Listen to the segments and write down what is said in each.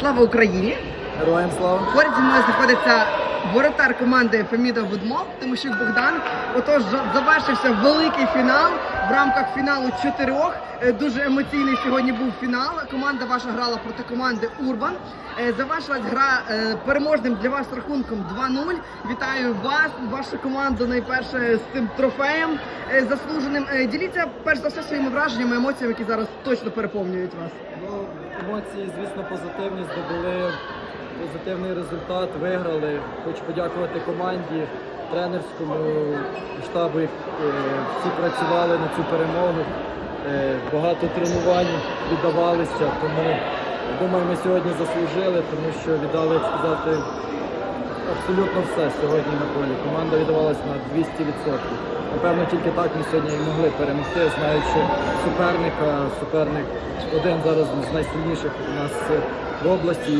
Слава Україні! Героям слава! Поряд зі мною знаходиться воротар команди Феміда Будмов, Тимощук Богдан. Отож, завершився великий фінал в рамках фіналу чотирьох. Е, Дуже емоційний сьогодні був фінал. Команда ваша грала проти команди Урбан. Е, Завершилась гра е, переможним для вас рахунком 2-0. Вітаю вас, вашу команду найперше з цим трофеєм заслуженим. Діліться перш за все своїми враженнями, емоціями, які зараз точно переповнюють вас. Емоції, звісно, позитивні, здобули позитивний результат, виграли. Хочу подякувати команді, тренерському штабу. е, Всі працювали на цю перемогу. Е, Багато тренувань віддавалися, тому думаю, ми сьогодні заслужили, тому що віддали як сказати абсолютно все сьогодні на полі. Команда віддавалася на 200%. Напевно, тільки так ми сьогодні і могли перемогти, знаючи суперника. Суперник один зараз з найсильніших у нас в області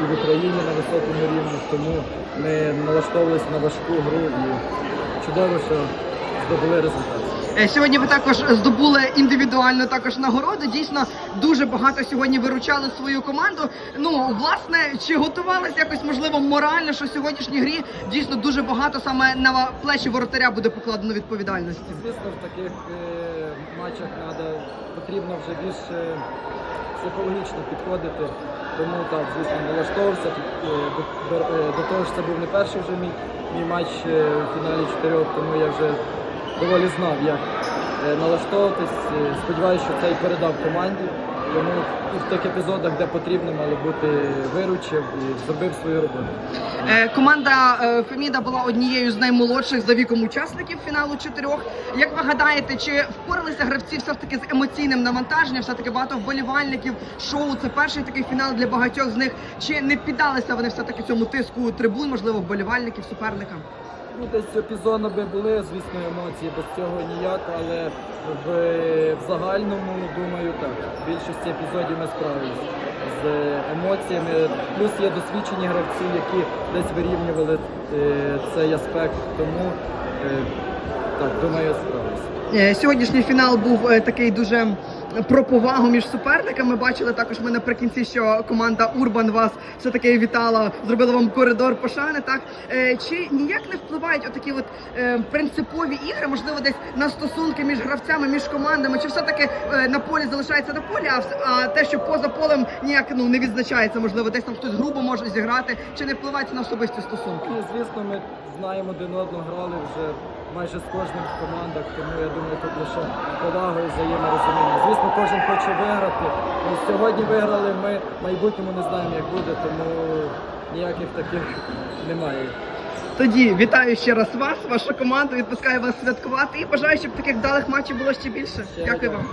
і в Україні на високому рівні. Тому ми налаштовувалися на важку гру і чудово, що здобули результат. Е, Сьогодні ви також здобули індивідуальну також нагороду. Дійсно, дуже багато сьогодні виручали свою команду. Ну, власне, чи готувалися якось можливо морально, що в сьогоднішній грі дійсно дуже багато саме на плечі воротаря буде покладено відповідальності. Звісно, в таких е, матчах надо, потрібно вже більше психологічно підходити. Тому так, звісно, налаштовувався. Е, До, е, того ж це був не перший вже мій, мій матч е, в фіналі чотирьох, тому я вже доволі знав, як е, налаштовуватись. Е, Сподіваюся, що це і передав команді. Тому в тих епізодах, де потрібно, мало бути виручив і зробив свою роботу. Е, Команда Феміда була однією з наймолодших за віком учасників фіналу чотирьох. Як ви гадаєте, чи впоралися гравці все ж таки з емоційним навантаженням? Все таки багато вболівальників шоу. Це перший такий фінал для багатьох з них. Чи не піддалися вони все таки цьому тиску трибун, можливо, вболівальників, суперника? Ну, десь епізодно би були, звісно, емоції, без цього ніяк, але в, в загальному, думаю, так. В більшості епізодів ми справилися з емоціями. Плюс є досвідчені гравці, які десь вирівнювали е, цей аспект. Тому, е, так, думаю, справилися. Е, Сьогоднішній фінал був е, такий дуже про повагу між суперниками. Бачили також ми наприкінці, що команда Урбан вас все таки вітала, зробила вам коридор пошани. Так Е, чи ніяк не впливають отакі от е, принципові ігри, можливо, десь на стосунки між гравцями, між командами, чи все таки на полі залишається на полі, а, те, що поза полем ніяк ну не відзначається, можливо, десь там хтось грубо може зіграти, чи не впливає це на особисті стосунки? Ну, звісно, ми знаємо один одного, грали вже майже з кожним в командах, тому я думаю, тут лише повагою взаєморозуміння. Звісно, кожен хоче виграти. І сьогодні виграли, ми в майбутньому не знаємо, як буде, тому ніяких таких немає. Тоді вітаю ще раз вас, вашу команду. Відпускаю вас святкувати і бажаю, щоб таких вдалих матчів було ще більше. Ще Дякую вам.